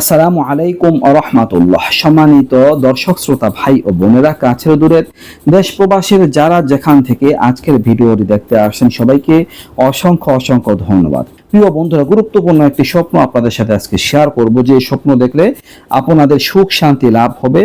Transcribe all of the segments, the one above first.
আসসালামু আলাইকুম রহমাতুল্লাহ। সম্মানিত দর্শক, শ্রোতা, ভাই ও বোনেরা, কাছের দূরের দেশ প্রবাসীর যারা যেখান থেকে আজকের ভিডিওটি দেখতে আসছেন, সবাইকে অসংখ্য অসংখ্য ধন্যবাদ। প্রিয় বন্ধুরা, গুরুত্বপূর্ণ একটি স্বপ্ন আপনাদের সাথে আজকে শেয়ার করব। যে স্বপ্ন দেখলে আপনাদের সুখ, শান্তি লাভ হবে,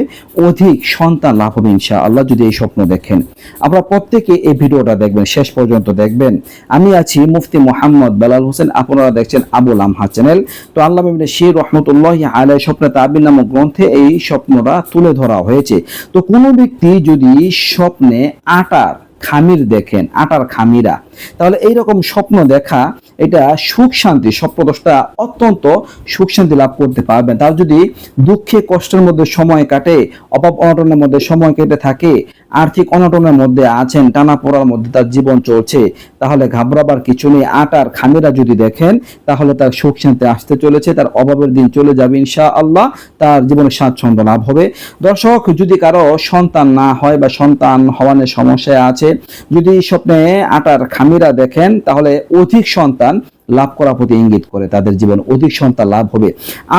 অধিক সন্তান লাভ হবে ইনশা আল্লাহ যদি এই স্বপ্ন দেখেন। আপনারা প্রত্যেকে এই ভিডিওটা দেখবেন, শেষ পর্যন্ত দেখবেন। আমি আছি মুফতি মোহাম্মদ বেলাল হোসেন, আপনারা দেখছেন আবুল আমহা চ্যানেল তো আল্লাহ শির রহমতুল্লাহ আলাই স্বপ্নে তাবির নামক গ্রন্থে এই স্বপ্নটা তুলে ধরা হয়েছে। তো কোনো ব্যক্তি যদি স্বপ্নে আটার খামির দেখেন, আটার খামিরা। তাহলে এই রকম স্বপ্ন দেখা, এটা সুখ শান্তি স্বপ্নদোষটা অত্যন্ত সুখ শান্তি লাভ করতে পারবেন। তার যদি দুঃখে, কষ্টের মধ্যে সময় কাটে, অভাব অনটনের মধ্যে সময় কেটে থাকে, আর্থিক অনটনের মধ্যে আছেন, টানা পড়ার মধ্যে তার জীবন চলছে, তাহলে ঘাবড়াবার কিছু নেই। আটার খামিরা যদি দেখেন, তাহলে তার সুখ শান্তি আসতে চলেছে, তার অভাবের দিন চলে যাবে ইনশা আল্লাহ তার জীবনে স্বাচ্ছন্দ্য লাভ হবে। দর্শক, যদি কারও সন্তান না হয় বা সন্তান হওয়ানোর সমস্যায় আছে যদি স্বপ্নে আটার খামিরা দেখেন, তাহলে অধিক সন্তান লাভ করার প্রতি ইঙ্গিত করে, তাদের জীবন অধিক সন্তান লাভ হবে।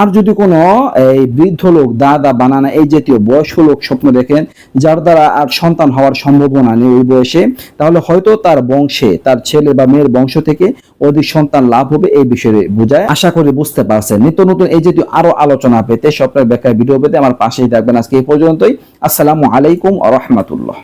আর যদি কোনো, এই বৃদ্ধ লোক, দাদা, বানানা, এই জাতীয় বয়স্ক লোক স্বপ্ন দেখেন, যার দ্বারা আর সন্তান হওয়ার সম্ভাবনা নেই ওই বয়সে, তাহলে হয়তো তার বংশে, তার ছেলে বা মেয়ের বংশ থেকে অধিক সন্তান লাভ হবে এই বিষয়ে বোঝায়। আশা করি বুঝতে পারছেন। নিত্য নতুন এই জাতীয় আরও আলোচনা পেতে স্বপ্নের ব্যাখ্যায় ভিডিও পেতে আমার পাশেই থাকবেন আজকে এই পর্যন্তই। আসসালামু আলাইকুম রহমতুল্লাহ।